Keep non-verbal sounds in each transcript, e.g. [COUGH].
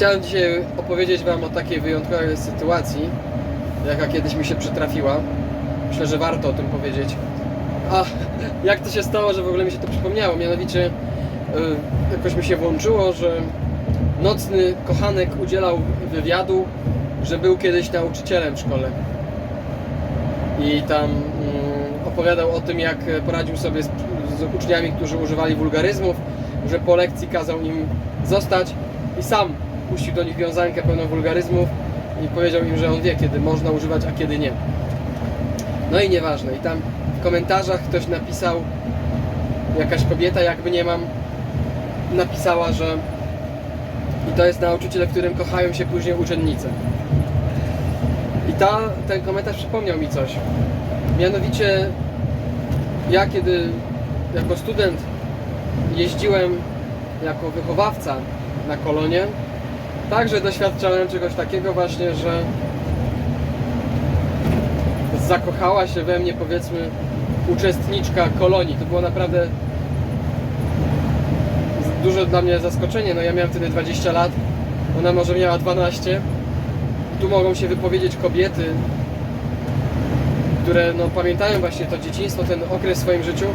Chciałem dzisiaj opowiedzieć Wam o takiej wyjątkowej sytuacji, jaka kiedyś mi się przytrafiła. Myślę, że warto o tym powiedzieć. A jak to się stało, że w ogóle mi się to przypomniało? Mianowicie y, jakoś mi się włączyło, że nocny kochanek udzielał wywiadu, że był kiedyś nauczycielem w szkole. I tam mm, opowiadał o tym, jak poradził sobie z, z uczniami, którzy używali wulgaryzmów, że po lekcji kazał im zostać i sam puścił do nich wiązankę pełną wulgaryzmów i powiedział im, że on wie, kiedy można używać, a kiedy nie. No i nieważne. I tam w komentarzach ktoś napisał, jakaś kobieta, jakby nie mam, napisała, że i to jest nauczyciel, którym kochają się później uczennice. I ta, ten komentarz przypomniał mi coś. Mianowicie ja kiedy jako student jeździłem jako wychowawca na kolonie, także doświadczałem czegoś takiego właśnie, że zakochała się we mnie powiedzmy uczestniczka kolonii. To było naprawdę duże dla mnie zaskoczenie. No ja miałem wtedy 20 lat, ona może miała 12. Tu mogą się wypowiedzieć kobiety, które no, pamiętają właśnie to dzieciństwo, ten okres w swoim życiu,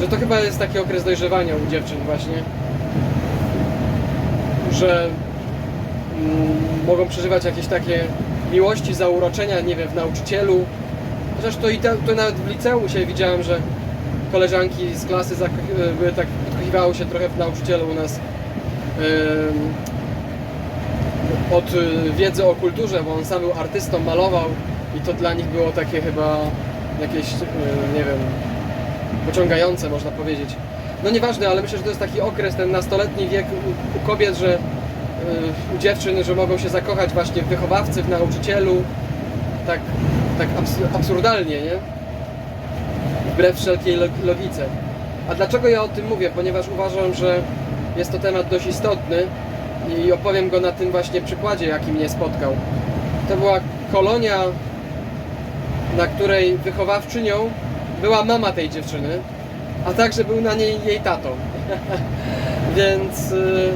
że to chyba jest taki okres dojrzewania u dziewczyn właśnie, że mogą przeżywać jakieś takie miłości, zauroczenia, nie wiem, w nauczycielu. Chociaż to i to nawet w liceum się widziałem, że koleżanki z klasy zako- były tak podkochiwały się trochę w nauczycielu u nas. Od wiedzy o kulturze, bo on sam był artystą, malował i to dla nich było takie chyba jakieś, y, nie wiem, pociągające można powiedzieć. No nieważne, ale myślę, że to jest taki okres, ten nastoletni wiek u, kobiet, że u dziewczyn, że mogą się zakochać właśnie w wychowawcy, w nauczycielu, tak, tak abs- absurdalnie, nie? Wbrew wszelkiej log- logice. A dlaczego ja o tym mówię? Ponieważ uważam, że jest to temat dość istotny i opowiem go na tym właśnie przykładzie, jaki mnie spotkał. To była kolonia, na której wychowawczynią była mama tej dziewczyny, a także był na niej jej tato. [LAUGHS] Więc y,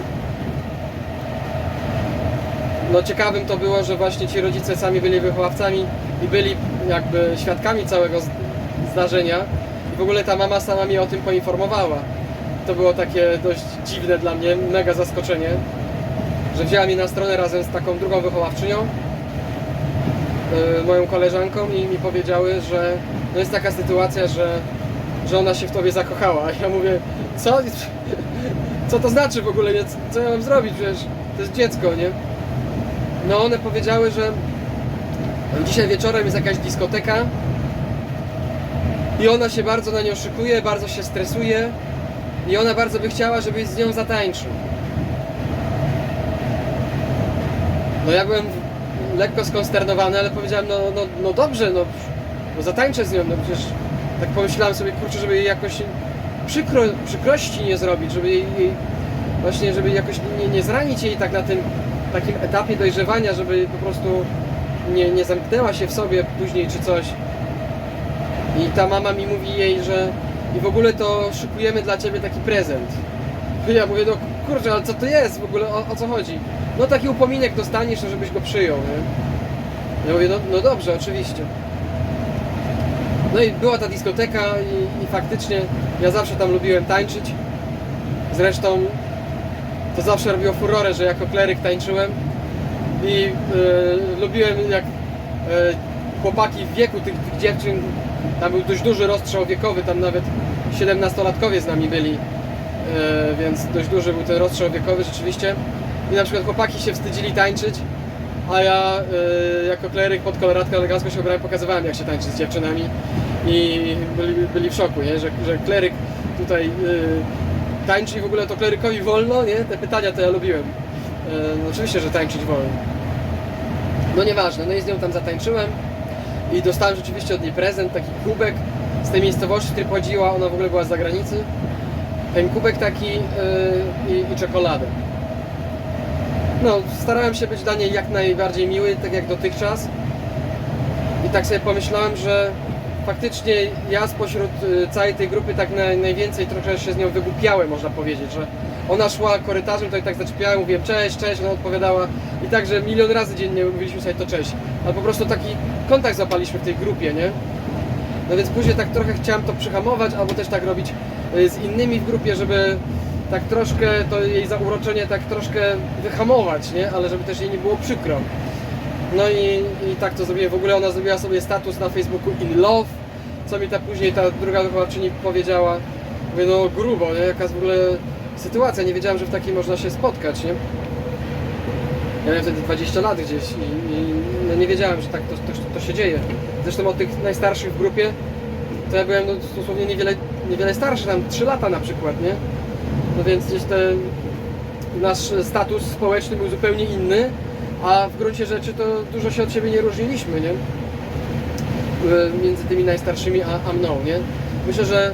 no ciekawym to było, że właśnie ci rodzice sami byli wychowawcami i byli jakby świadkami całego zdarzenia i w ogóle ta mama sama mnie o tym poinformowała. To było takie dość dziwne dla mnie, mega zaskoczenie, że wzięła mnie na stronę razem z taką drugą wychowawczynią, yy, moją koleżanką i mi powiedziały, że no jest taka sytuacja, że, że ona się w tobie zakochała. [LAUGHS] Ja mówię, co? [LAUGHS] Co to znaczy w ogóle? Co ja mam zrobić? Przecież to jest dziecko, nie? No one powiedziały, że dzisiaj wieczorem jest jakaś dyskoteka i ona się bardzo na nią szykuje, bardzo się stresuje i ona bardzo by chciała, żebyś z nią zatańczył. No ja byłem lekko skonsternowany, ale powiedziałem, no, no, no dobrze, no, no zatańczę z nią, no przecież tak pomyślałem sobie, kurczę, żeby jej jakoś przykro, przykrości nie zrobić, żeby jej, jej właśnie, żeby jakoś nie, nie zranić jej tak na tym takim etapie dojrzewania, żeby po prostu nie, nie zamknęła się w sobie później czy coś. I ta mama mi mówi jej, że i w ogóle to szykujemy dla ciebie taki prezent. I [LAUGHS] ja mówię, no kurczę, ale co to jest w ogóle, o, o co chodzi? No taki upominek dostaniesz, no żebyś go przyjął, nie? Ja mówię, no, no dobrze, oczywiście. No i była ta dyskoteka i, i faktycznie ja zawsze tam lubiłem tańczyć. Zresztą to zawsze robiło furorę, że jako kleryk tańczyłem i e, lubiłem jak e, chłopaki w wieku tych, tych dziewczyn, tam był dość duży rozstrzał wiekowy, tam nawet 17-latkowie z nami byli, e, więc dość duży był ten rozstrzał wiekowy rzeczywiście i na przykład chłopaki się wstydzili tańczyć, a ja e, jako kleryk pod koloratkę elegancko się ubrałem, pokazywałem jak się tańczy z dziewczynami i byli, byli w szoku, nie? Że, że kleryk tutaj tańczy i w ogóle to klerykowi wolno, nie? Te pytania to ja lubiłem. E, no oczywiście, że tańczyć wolno. No nieważne, no i z nią tam zatańczyłem i dostałem rzeczywiście od niej prezent, taki kubek z tej miejscowości, w której pochodziła, ona w ogóle była z zagranicy. Ten kubek taki yy, i, i czekoladę. No, starałem się być dla niej jak najbardziej miły, tak jak dotychczas. I tak sobie pomyślałem, że faktycznie ja spośród y, całej tej grupy tak naj, najwięcej trochę się z nią wygłupiałem, można powiedzieć, że ona szła korytarzem, to i tak zaczepiałem, mówiłem cześć, cześć, ona odpowiadała i tak, że milion razy dziennie mówiliśmy sobie to cześć. Ale po prostu taki kontakt zapaliśmy w tej grupie, nie? No więc później tak trochę chciałem to przyhamować, albo też tak robić y, z innymi w grupie, żeby tak troszkę to jej zauroczenie tak troszkę wyhamować, nie? Ale żeby też jej nie było przykro. No i, i tak to zrobiłem. W ogóle ona zrobiła sobie status na Facebooku in love, co mi ta później ta druga wychowawczyni powiedziała. Mówię, no grubo, nie? Jaka w ogóle sytuacja. Nie wiedziałem, że w takiej można się spotkać, nie? Ja miałem wtedy 20 lat gdzieś i, i no nie wiedziałem, że tak to, to, to się dzieje. Zresztą od tych najstarszych w grupie, to ja byłem no, dosłownie niewiele, niewiele starszy, tam 3 lata na przykład, nie? No więc gdzieś ten nasz status społeczny był zupełnie inny, a w gruncie rzeczy to dużo się od siebie nie różniliśmy, nie? Między tymi najstarszymi a, a mną, nie? Myślę, że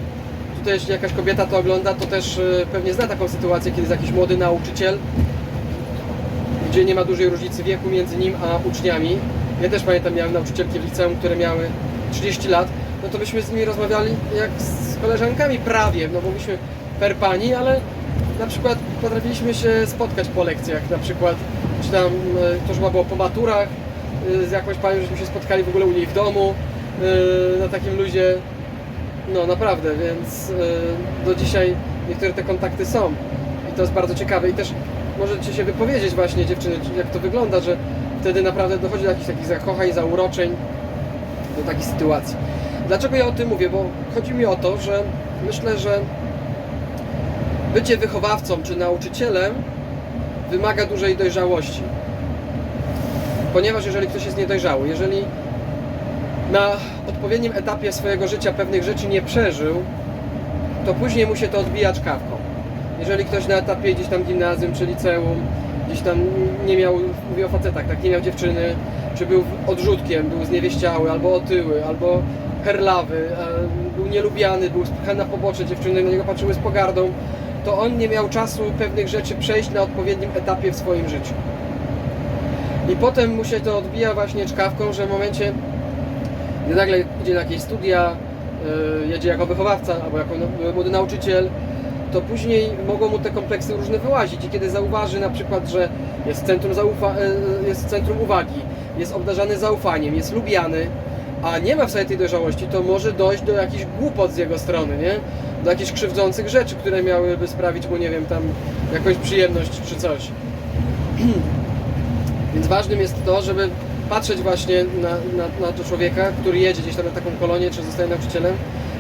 tutaj jeśli jakaś kobieta to ogląda, to też e, pewnie zna taką sytuację, kiedy jest jakiś młody nauczyciel, gdzie nie ma dużej różnicy wieku między nim a uczniami. Ja też pamiętam, miałem nauczycielki w liceum, które miały 30 lat, no to byśmy z nimi rozmawiali jak z koleżankami prawie, no bo byliśmy per pani, ale na przykład potrafiliśmy się spotkać po lekcjach, na przykład, czy tam e, to chyba było po maturach, e, z jakąś panią, żeśmy się spotkali w ogóle u niej w domu, e, na takim luzie, no naprawdę, więc do dzisiaj niektóre te kontakty są i to jest bardzo ciekawe i też możecie się wypowiedzieć właśnie dziewczyny, jak to wygląda, że wtedy naprawdę dochodzi do jakichś takich zakochań, zauroczeń, do takich sytuacji. Dlaczego ja o tym mówię? Bo chodzi mi o to, że myślę, że bycie wychowawcą czy nauczycielem wymaga dużej dojrzałości. Ponieważ jeżeli ktoś jest niedojrzały, jeżeli na odpowiednim etapie swojego życia pewnych rzeczy nie przeżył, to później mu się to odbija czkawką. Jeżeli ktoś na etapie gdzieś tam gimnazjum czy liceum, gdzieś tam nie miał, mówię o facetach, tak, nie miał dziewczyny, czy był odrzutkiem, był zniewieściały, albo otyły, albo herlawy, e, był nielubiany, był spychany na pobocze, dziewczyny na niego patrzyły z pogardą, to on nie miał czasu pewnych rzeczy przejść na odpowiednim etapie w swoim życiu. I potem mu się to odbija właśnie czkawką, że w momencie, gdy nagle idzie na jakieś studia, yy, jedzie jako wychowawca albo jako no- młody nauczyciel, to później mogą mu te kompleksy różne wyłazić. I kiedy zauważy na przykład, że jest centrum, zaufa- yy, jest centrum uwagi, jest obdarzany zaufaniem, jest lubiany, a nie ma w sobie tej dojrzałości, to może dojść do jakichś głupot z jego strony, nie? Do jakichś krzywdzących rzeczy, które miałyby sprawić mu, nie wiem, tam jakąś przyjemność czy coś. [CLEARS THROAT] Więc ważnym jest to, żeby patrzeć właśnie na, na, na to człowieka, który jedzie gdzieś tam na taką kolonię, czy zostaje nauczycielem,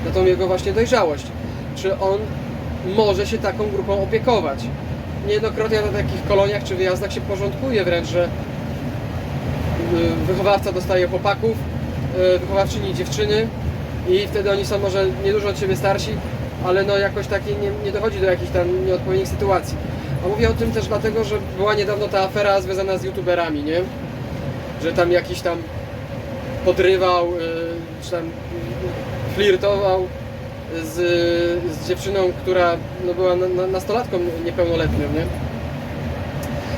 na tą jego właśnie dojrzałość. Czy on może się taką grupą opiekować. Niejednokrotnie na takich koloniach czy wyjazdach się porządkuje wręcz, że y, wychowawca dostaje chłopaków, y, wychowawczyni dziewczyny i wtedy oni są może niedużo od siebie starsi, ale no jakoś takie nie, nie dochodzi do jakichś tam nieodpowiednich sytuacji. A mówię o tym też dlatego, że była niedawno ta afera związana z youtuberami, nie? Że tam jakiś tam podrywał, y, czy tam y, flirtował z, z dziewczyną, która no, była na, na, nastolatką niepełnoletnią, nie?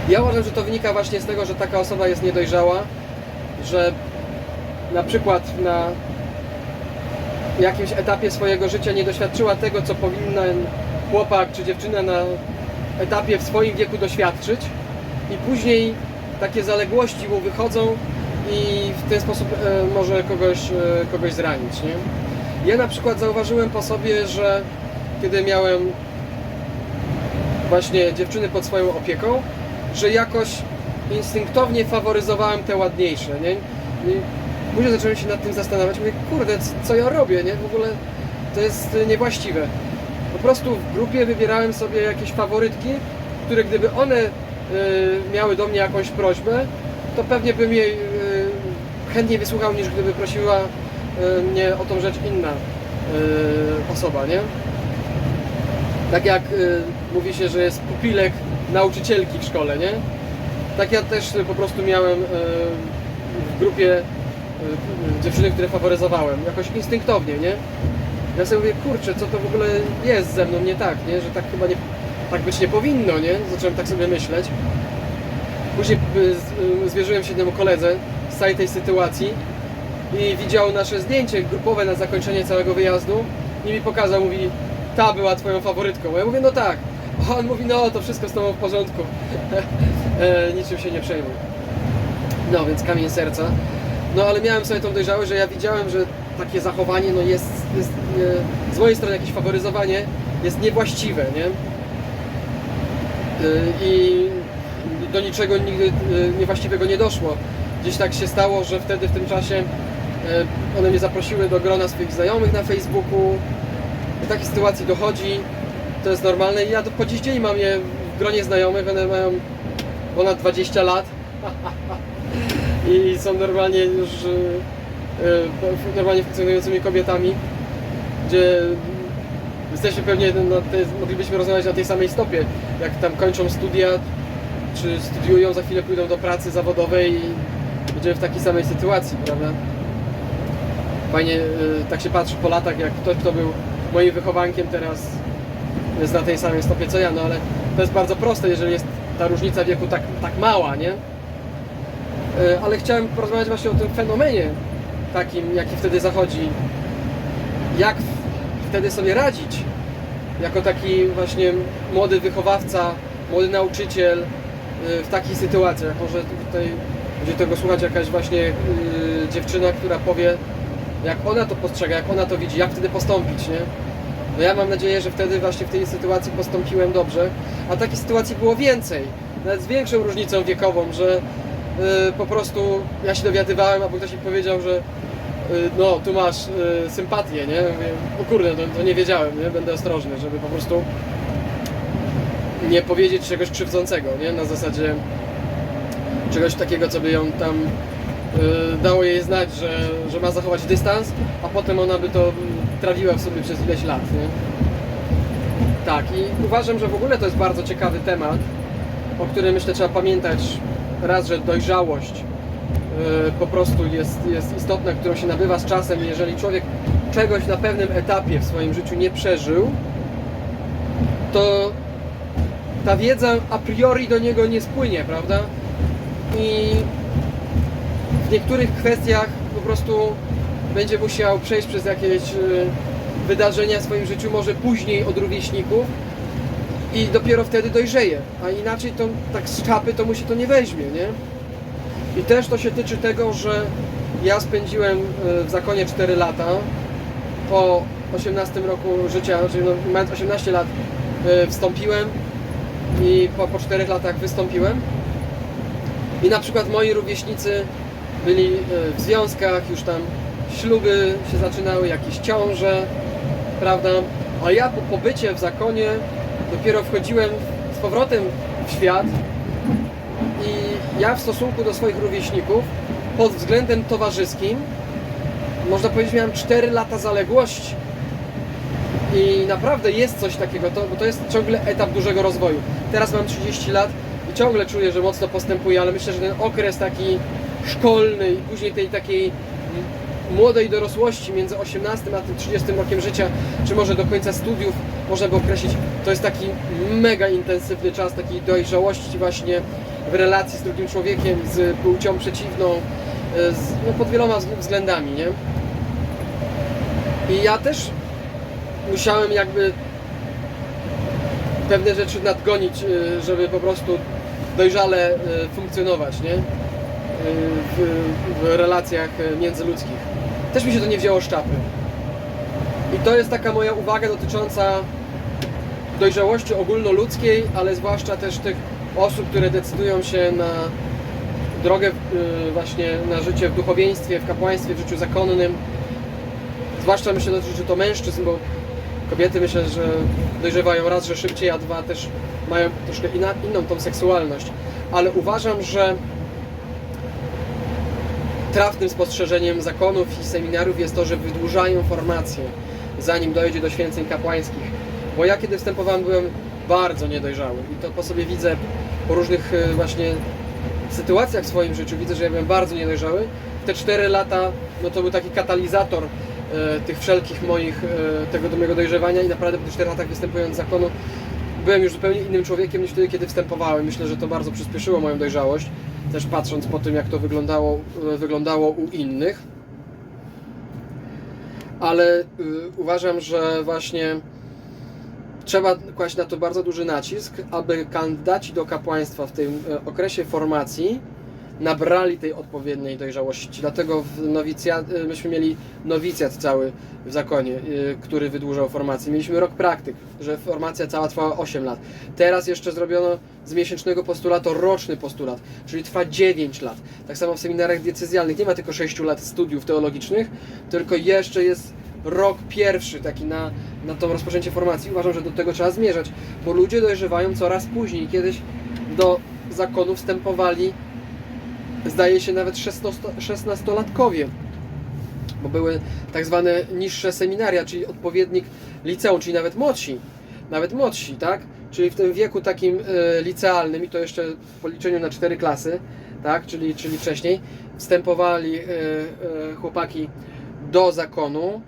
Ja uważam, że to wynika właśnie z tego, że taka osoba jest niedojrzała, że na przykład na jakimś etapie swojego życia nie doświadczyła tego, co powinien chłopak czy dziewczyna na etapie w swoim wieku doświadczyć i później takie zaległości mu wychodzą i w ten sposób e, może kogoś, e, kogoś zranić, nie? Ja na przykład zauważyłem po sobie, że kiedy miałem właśnie dziewczyny pod swoją opieką, że jakoś instynktownie faworyzowałem te ładniejsze, nie? Później zacząłem się nad tym zastanawiać, mówię, kurde, co ja robię, nie? W ogóle to jest niewłaściwe. Po prostu w grupie wybierałem sobie jakieś faworytki, które gdyby one y, miały do mnie jakąś prośbę, to pewnie bym jej y, chętniej wysłuchał, niż gdyby prosiła y, mnie o tą rzecz inna y, osoba, nie? Tak jak y, mówi się, że jest pupilek nauczycielki w szkole, nie? Tak ja też po prostu miałem y, w grupie dziewczyny, które faworyzowałem, jakoś instynktownie, nie? Ja sobie mówię, kurczę, co to w ogóle jest ze mną nie tak, nie? Że tak chyba nie, tak być nie powinno, nie? Zacząłem tak sobie myśleć. Później y, y, zwierzyłem się jednemu koledze z całej tej sytuacji i widział nasze zdjęcie grupowe na zakończenie całego wyjazdu i mi pokazał, mówi, ta była twoją faworytką. Ja mówię, no tak. A on mówi, no to wszystko z tobą w porządku. [LAUGHS] e, niczym się nie przejmuj. No więc kamień serca. No ale miałem sobie tą dojrzałość, że ja widziałem, że takie zachowanie no jest, jest z mojej strony jakieś faworyzowanie jest niewłaściwe, nie? Y, I do niczego nigdy y, niewłaściwego nie doszło. Gdzieś tak się stało, że wtedy w tym czasie y, one mnie zaprosiły do grona swoich znajomych na Facebooku. Do takiej sytuacji dochodzi, to jest normalne i ja do, po dziś dzień mam je w gronie znajomych, one mają ponad 20 lat [LAUGHS] i są normalnie już y, normalnie funkcjonującymi kobietami, gdzie jesteśmy pewnie na tej, moglibyśmy rozmawiać na tej samej stopie, jak tam kończą studia, czy studiują, za chwilę pójdą do pracy zawodowej i będziemy w takiej samej sytuacji, prawda? Fajnie y, tak się patrzy po latach, jak ktoś, kto był moim wychowankiem teraz jest na tej samej stopie co ja, no ale to jest bardzo proste, jeżeli jest ta różnica wieku tak, tak mała, nie? E, ale chciałem porozmawiać właśnie o tym fenomenie takim, jaki wtedy zachodzi. Jak wtedy sobie radzić jako taki właśnie młody wychowawca, młody nauczyciel e, w takiej sytuacji. Może tutaj będzie tego słuchać jakaś właśnie e, dziewczyna, która powie, jak ona to postrzega, jak ona to widzi, jak wtedy postąpić, nie? No ja mam nadzieję, że wtedy właśnie w tej sytuacji postąpiłem dobrze, a takich sytuacji było więcej, nawet z większą różnicą wiekową, że po prostu ja się dowiadywałem, albo ktoś mi powiedział, że y, no tu masz y, sympatię, nie? O kurde, to, to nie wiedziałem, nie? Będę ostrożny, żeby po prostu nie powiedzieć czegoś krzywdzącego, nie? Na zasadzie czegoś takiego, co by ją tam y, dało jej znać, że, że ma zachować dystans, a potem ona by to trawiła w sobie przez ileś lat, nie? Tak, i uważam, że w ogóle to jest bardzo ciekawy temat, o którym myślę trzeba pamiętać raz, że dojrzałość y, po prostu jest, jest istotna, którą się nabywa z czasem jeżeli człowiek czegoś na pewnym etapie w swoim życiu nie przeżył, to ta wiedza a priori do niego nie spłynie, prawda? I w niektórych kwestiach po prostu będzie musiał przejść przez jakieś y, wydarzenia w swoim życiu, może później od rówieśników i dopiero wtedy dojrzeje, a inaczej to tak z czapy to mu się to nie weźmie, nie? I też to się tyczy tego, że ja spędziłem y, w zakonie 4 lata, po 18 roku życia, czyli no, mając 18 lat y, wstąpiłem i po, po 4 latach wystąpiłem. I na przykład moi rówieśnicy byli e, w związkach, już tam śluby się zaczynały, jakieś ciąże, prawda? A ja po pobycie w zakonie dopiero wchodziłem z powrotem w świat i ja w stosunku do swoich rówieśników pod względem towarzyskim można powiedzieć miałem 4 lata zaległości. I naprawdę jest coś takiego, to, bo to jest ciągle etap dużego rozwoju. Teraz mam 30 lat i ciągle czuję, że mocno postępuję, ale myślę, że ten okres taki szkolny i później tej takiej młodej dorosłości między 18 a tym 30 rokiem życia, czy może do końca studiów można by określić, to jest taki mega intensywny czas takiej dojrzałości właśnie w relacji z drugim człowiekiem, z płcią przeciwną, e, z, no, pod wieloma wz- względami, nie? I ja też musiałem jakby pewne rzeczy nadgonić, y, żeby po prostu dojrzale y, funkcjonować, nie? W, w relacjach międzyludzkich. Też mi się to nie wzięło z czapy. I to jest taka moja uwaga dotycząca dojrzałości ogólnoludzkiej, ale zwłaszcza też tych osób, które decydują się na drogę y, właśnie na życie w duchowieństwie, w kapłaństwie, w życiu zakonnym. Zwłaszcza myślę, że to mężczyzn, bo kobiety myślę, że dojrzewają raz, że szybciej, a dwa też mają troszkę inną tą seksualność. Ale uważam, że trafnym spostrzeżeniem zakonów i seminariów jest to, że wydłużają formację, zanim dojdzie do święceń kapłańskich. Bo ja kiedy wstępowałem, byłem bardzo niedojrzały i to po sobie widzę po różnych e, właśnie sytuacjach w swoim życiu, widzę, że ja byłem bardzo niedojrzały. Te 4 lata, no to był taki katalizator e, tych wszelkich moich, e, tego do mojego dojrzewania i naprawdę po tych 4 latach występując z zakonu byłem już zupełnie innym człowiekiem niż wtedy, kiedy wstępowałem. Myślę, że to bardzo przyspieszyło moją dojrzałość, też patrząc po tym, jak to wyglądało, e, wyglądało u innych. Ale y, uważam, że właśnie trzeba kłaść na to bardzo duży nacisk, aby kandydaci do kapłaństwa w tym e, okresie formacji nabrali tej odpowiedniej dojrzałości. Dlatego w nowicjat, e, myśmy mieli nowicjat cały w zakonie, e, który wydłużał formację. Mieliśmy rok praktyk, że formacja cała trwała 8 lat. Teraz jeszcze zrobiono z miesięcznego postulatu roczny postulat, czyli trwa 9 lat. Tak samo w seminariach decyzjalnych nie ma tylko 6 lat studiów teologicznych, tylko jeszcze jest rok pierwszy taki na, na to rozpoczęcie formacji. Uważam, że do tego trzeba zmierzać, bo ludzie dojrzewają coraz później. Kiedyś do zakonu wstępowali, zdaje się, nawet 16-latkowie, bo były tak zwane niższe seminaria, czyli odpowiednik liceum, czyli nawet młodsi. Nawet młodsi, tak? Czyli w tym wieku takim e, licealnym, i to jeszcze w policzeniu na cztery klasy, tak? Czyli, czyli wcześniej, wstępowali e, e, chłopaki do zakonu,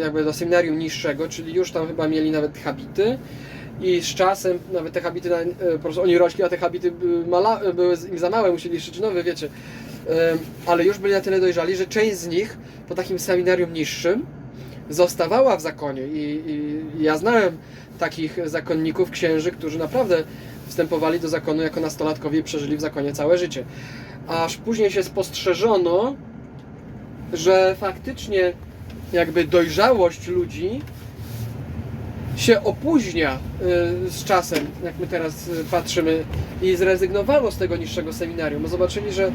jakby do seminarium niższego, czyli już tam chyba mieli nawet habity i z czasem nawet te habity, na- y, po prostu oni rośli, a te habity mala, były im za małe, musieli szyć nowe, wiecie. Ale już byli na tyle dojrzali, że część z nich po takim seminarium niższym zostawała w zakonie i, i ja znałem takich zakonników, księży, którzy naprawdę wstępowali do zakonu jako nastolatkowie i przeżyli w zakonie całe życie. Aż później się spostrzeżono, że faktycznie jakby dojrzałość ludzi się opóźnia y, z czasem, jak my teraz y, patrzymy, i zrezygnowano z tego niższego seminarium, bo zobaczyli, że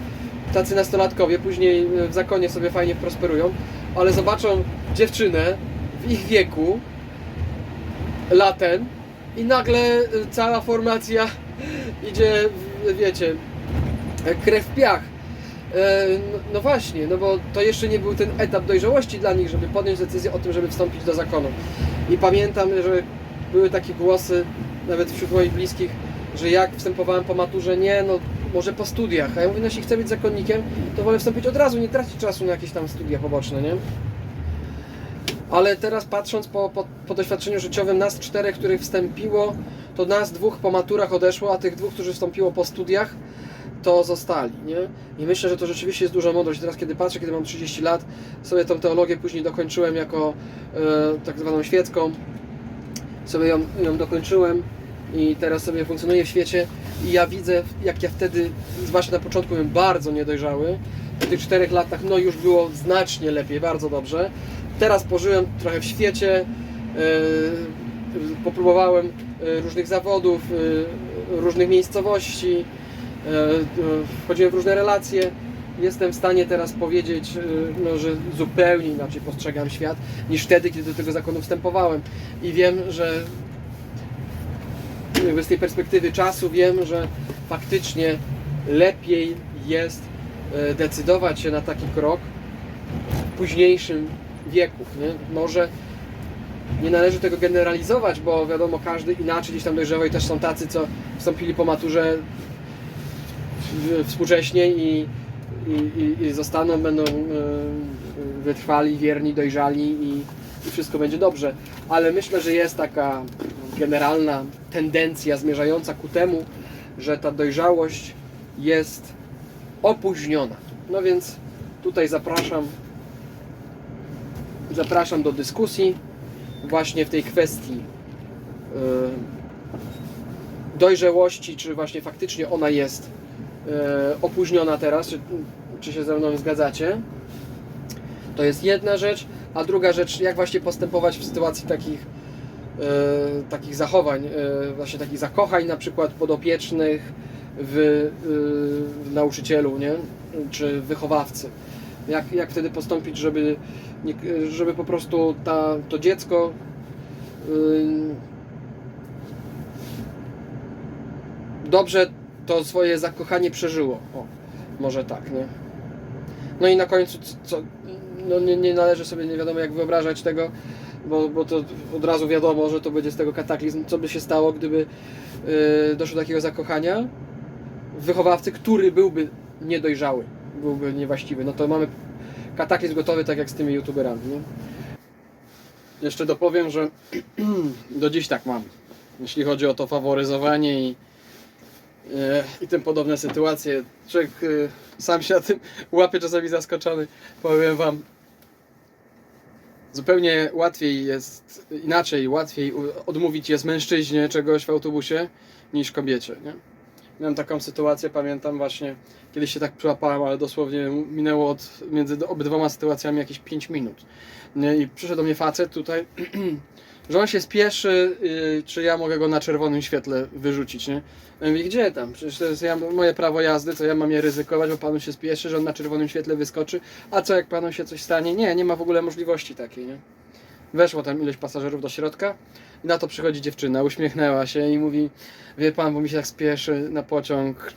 tacy nastolatkowie później y, w zakonie sobie fajnie prosperują, ale zobaczą dziewczynę w ich wieku latem i nagle cała formacja [LAUGHS] idzie, wiecie, krew w piach. E, No, no właśnie, no bo to jeszcze nie był ten etap dojrzałości dla nich, żeby podjąć decyzję o tym, żeby wstąpić do zakonu. I pamiętam, że były takie głosy, nawet wśród moich bliskich, że jak wstępowałem po maturze, nie, no może po studiach. A ja mówię, no jeśli chcę być zakonnikiem, to wolę wstąpić od razu, nie tracić czasu na jakieś tam studia poboczne, nie? Ale teraz patrząc po, po, po doświadczeniu życiowym nas czterech, których wstąpiło, to nas dwóch po maturach odeszło, a tych dwóch, którzy wstąpiło po studiach, to zostali, nie? I myślę, że to rzeczywiście jest duża mądrość. Teraz, kiedy patrzę, kiedy mam 30 lat, sobie tą teologię później dokończyłem jako e, tak zwaną świecką, sobie ją, ją dokończyłem i teraz sobie funkcjonuję w świecie i ja widzę, jak ja wtedy, zwłaszcza na początku byłem bardzo niedojrzały, po tych czterech latach, no już było znacznie lepiej, bardzo dobrze. Teraz pożyłem trochę w świecie, e, popróbowałem e, różnych zawodów, e, różnych miejscowości, wchodziłem w różne relacje. Jestem w stanie teraz powiedzieć, e, no, że zupełnie inaczej postrzegam świat niż wtedy, kiedy do tego zakonu wstępowałem. I wiem, że z tej perspektywy czasu wiem, że faktycznie lepiej jest e, decydować się na taki krok w późniejszym wieku. Nie? Może nie należy tego generalizować, bo wiadomo, każdy inaczej gdzieś tam dojrzewa i też są tacy, co wstąpili po maturze współcześnie i, i, i, zostaną, będą e, wytrwali, wierni, dojrzali i, i wszystko będzie dobrze. Ale myślę, że jest taka generalna tendencja zmierzająca ku temu, że ta dojrzałość jest opóźniona. No więc tutaj zapraszam zapraszam do dyskusji właśnie w tej kwestii yy, dojrzałości, czy właśnie faktycznie ona jest opóźniona teraz, czy, czy się ze mną zgadzacie. To jest jedna rzecz, a druga rzecz, jak właśnie postępować w sytuacji takich, yy, takich zachowań, yy, właśnie takich zakochań na przykład podopiecznych w, w nauczycielu, nie? czy wychowawcy. Jak, jak wtedy postąpić, żeby, nie, żeby po prostu ta, to dziecko dobrze to swoje zakochanie przeżyło. O, może tak, nie? No i na końcu, co, no nie, nie należy sobie nie wiadomo jak wyobrażać tego, bo, bo to od razu wiadomo, że to będzie z tego kataklizm. Co by się stało, gdyby yy, doszło do takiego zakochania wychowawcy, który byłby niedojrzały, byłby niewłaściwy. No to mamy kataklizm gotowy, tak jak z tymi youtuberami. Nie? Jeszcze dopowiem, że [CLEARS THROAT] do dziś tak mam, jeśli chodzi o to faworyzowanie i, i tym podobne sytuacje. Człowiek e, sam się na tym [LAUGHS] łapie czasami zaskoczony. Powiem Wam, zupełnie łatwiej jest, inaczej, łatwiej odmówić jest mężczyźnie czegoś w autobusie niż kobiecie, nie? Miałem taką sytuację, pamiętam właśnie, kiedyś się tak przyłapałem, ale dosłownie minęło od, między obydwoma sytuacjami jakieś 5 minut. I przyszedł do mnie facet tutaj, [CLEARS THROAT] że on się spieszy, yy, czy ja mogę go na czerwonym świetle wyrzucić, nie? Ja mówię, gdzie tam? Przecież to jest ja, moje prawo jazdy, co ja mam je ryzykować, bo panu się spieszy, że on na czerwonym świetle wyskoczy, a co jak panu się coś stanie? Nie, nie ma w ogóle możliwości takiej, nie? Weszło tam ileś pasażerów do środka i na to przychodzi dziewczyna, uśmiechnęła się i mówi, wie pan, bo mi się tak spieszy na pociąg,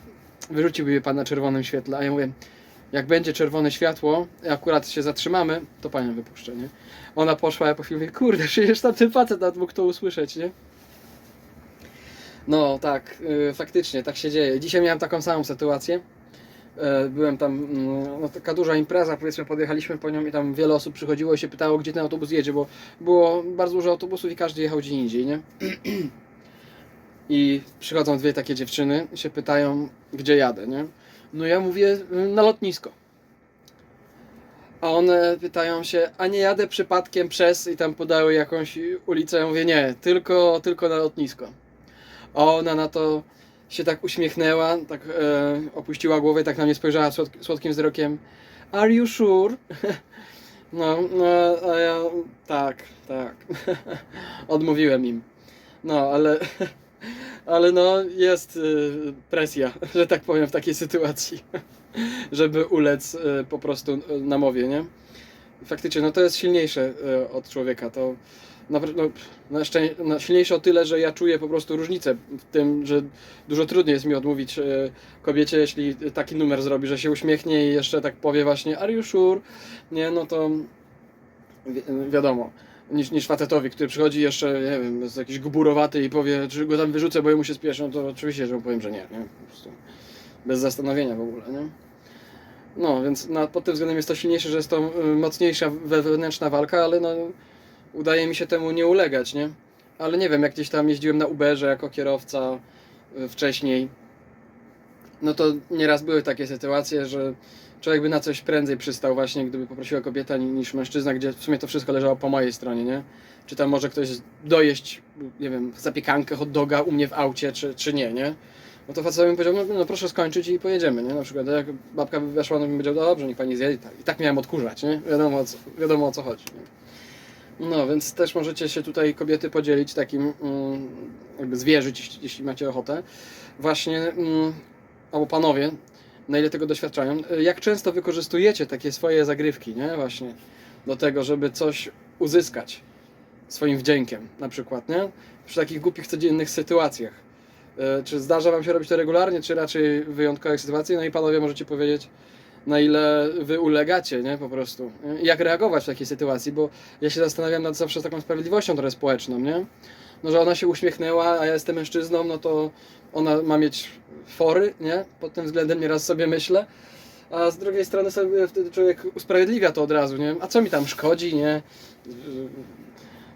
wyrzuciłby mnie pan na czerwonym świetle, a ja mówię, jak będzie czerwone światło, akurat się zatrzymamy, to panią wypuszczę, nie? Ona poszła, ja po chwili mówię, kurde, [LAUGHS] przecież tam ten facet nawet mógł to usłyszeć, nie? No tak, y, faktycznie, tak się dzieje. Dzisiaj miałem taką samą sytuację. E, Byłem tam, mm, no taka duża impreza, powiedzmy, podjechaliśmy po nią i tam wiele osób przychodziło i się pytało, gdzie ten autobus jedzie, bo było bardzo dużo autobusów i każdy jechał gdzie indziej, nie? [CLEARS THROAT] I przychodzą dwie takie dziewczyny i się pytają, gdzie jadę, nie? No ja mówię, y, na lotnisko. A one pytają się, a nie jadę przypadkiem przez i tam podały jakąś ulicę. Ja mówię, nie, tylko, tylko na lotnisko. A ona na to się tak uśmiechnęła, tak e, opuściła głowę tak na mnie spojrzała słodk- słodkim wzrokiem. Are you sure? [LAUGHS] No, no, a ja tak, tak. [LAUGHS] Odmówiłem im. No, ale, [LAUGHS] ale no jest y, presja, [LAUGHS] że tak powiem, w takiej sytuacji, [LAUGHS] żeby ulec y, po prostu y, namowie, nie? Faktycznie, no to jest silniejsze od człowieka. To na, no, na no, silniejsze o tyle, że ja czuję po prostu różnicę w tym, że dużo trudniej jest mi odmówić kobiecie, jeśli taki numer zrobi, że się uśmiechnie i jeszcze tak powie właśnie are you sure? Nie, no to wi wiadomo. Niż, niż facetowi, który przychodzi jeszcze, nie wiem, jest jakiś guburowaty i powie, czy go tam wyrzucę, bo jemu się spieszy, no to oczywiście, że mu powiem, że nie, nie? Po prostu bez zastanowienia w ogóle, nie? No, więc na, pod tym względem jest to silniejsze, że jest to y, mocniejsza wewnętrzna walka, ale no, udaje mi się temu nie ulegać, nie? Ale nie wiem, jak gdzieś tam jeździłem na Uberze jako kierowca y, wcześniej, no to nieraz były takie sytuacje, że człowiek by na coś prędzej przystał właśnie, gdyby poprosiła kobieta ni- niż mężczyzna, gdzie w sumie to wszystko leżało po mojej stronie, nie? Czy tam może ktoś dojeść, nie wiem, zapiekankę, hot doga u mnie w aucie, czy, czy nie, nie? No to facet bym powiedział, no, no proszę skończyć i pojedziemy, nie? Na przykład jak babka by weszła, no bym powiedział, no dobrze, niech pani zjedzie. I tak, I tak miałem odkurzać, nie? Wiadomo o co, wiadomo o co chodzi. Nie? No, więc też możecie się tutaj kobiety podzielić takim, mm, jakby zwierzyć, jeśli, jeśli macie ochotę. Właśnie, mm, albo panowie, na ile tego doświadczają, y, jak często wykorzystujecie takie swoje zagrywki, nie? Właśnie do tego, żeby coś uzyskać swoim wdziękiem, na przykład, nie? Przy takich głupich, codziennych sytuacjach. Y, Czy zdarza Wam się robić to regularnie, czy raczej w wyjątkowych sytuacjach? No i panowie możecie powiedzieć, na ile Wy ulegacie, nie? Po prostu. I jak reagować w takiej sytuacji, bo ja się zastanawiam nad zawsze taką sprawiedliwością trochę społeczną, nie? No, że ona się uśmiechnęła, a ja jestem mężczyzną, no to ona ma mieć fory, nie? Pod tym względem nieraz sobie myślę. A z drugiej strony sobie wtedy człowiek usprawiedliwia to od razu, nie? A co mi tam szkodzi, nie?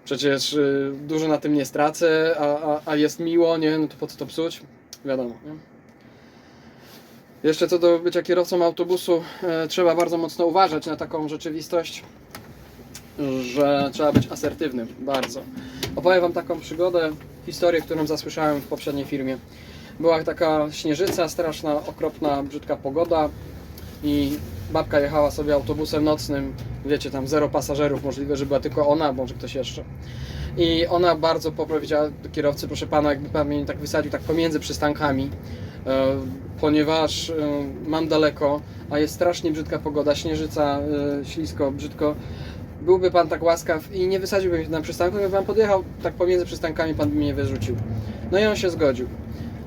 Przecież y, dużo na tym nie stracę, a, a, a jest miło, nie? No to po co to psuć? Wiadomo, nie? Jeszcze co do bycia kierowcą autobusu, e, trzeba bardzo mocno uważać na taką rzeczywistość, że trzeba być asertywnym, bardzo. Opowiem Wam taką przygodę, historię, którą zasłyszałem w poprzedniej firmie. Była taka śnieżyca, straszna, okropna, brzydka pogoda i babka jechała sobie autobusem nocnym, wiecie, tam zero pasażerów, możliwe, że była tylko ona, może ktoś jeszcze. I ona bardzo powiedziała kierowcy, proszę pana, jakby pan mnie tak wysadził tak pomiędzy przystankami, e, ponieważ e, mam daleko, a jest strasznie brzydka pogoda, śnieżyca, e, ślisko, brzydko. Byłby pan tak łaskaw i nie wysadziłby mnie na przystanku, gdyby pan podjechał tak pomiędzy przystankami, pan by mnie wyrzucił. No i on się zgodził.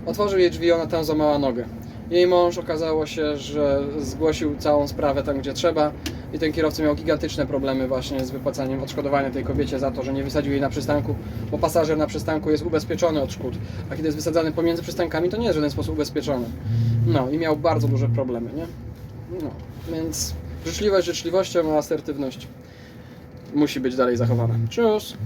Otworzył jej drzwi, ona tam złamała nogę. Jej mąż okazało się, że zgłosił całą sprawę tam, gdzie trzeba i ten kierowca miał gigantyczne problemy właśnie z wypłacaniem odszkodowania tej kobiecie za to, że nie wysadził jej na przystanku, bo pasażer na przystanku jest ubezpieczony od szkód, a kiedy jest wysadzany pomiędzy przystankami, to nie jest w żaden sposób ubezpieczony. No i miał bardzo duże problemy, nie? No, więc życzliwość życzliwością, a asertywność musi być dalej zachowana. Cześć!